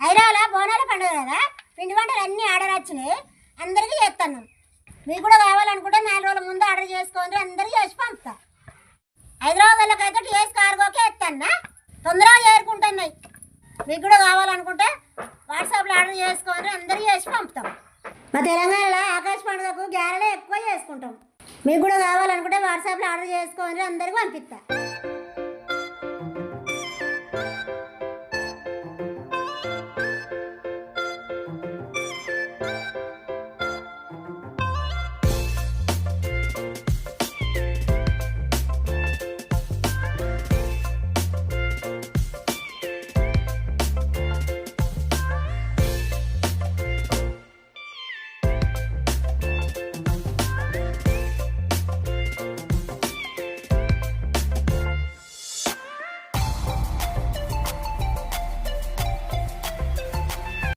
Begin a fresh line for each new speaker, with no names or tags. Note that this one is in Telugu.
హైదరాబాద్ బోనాల పండుగ కదా? పిండి వంటలు అన్నీ ఆర్డర్ వచ్చినాయి. అందరికీ చేస్తాను. మీకు కూడా కావాలనుకుంటే నాలుగు రోజుల ముందు ఆర్డర్ చేసుకోండి అందరికీ చేసి పంపుతా. హైదరాబాద్ అయితే టీఎస్ కార్గోకే ఎత్తాను తొందరగా చేరుకుంటున్నాయి. మీకు కూడా కావాలనుకుంటే వాట్సాప్లో ఆర్డర్ చేసుకోండి అందరికీ చేసి పంపుతాం. మా తెలంగాణలో ఆకాశ పండుగకు గ్యారెలే ఎక్కువ చేసుకుంటాం. మీకు కూడా కావాలనుకుంటే వాట్సాప్లో ఆర్డర్ చేసుకోండి అందరికీ పంపిస్తాను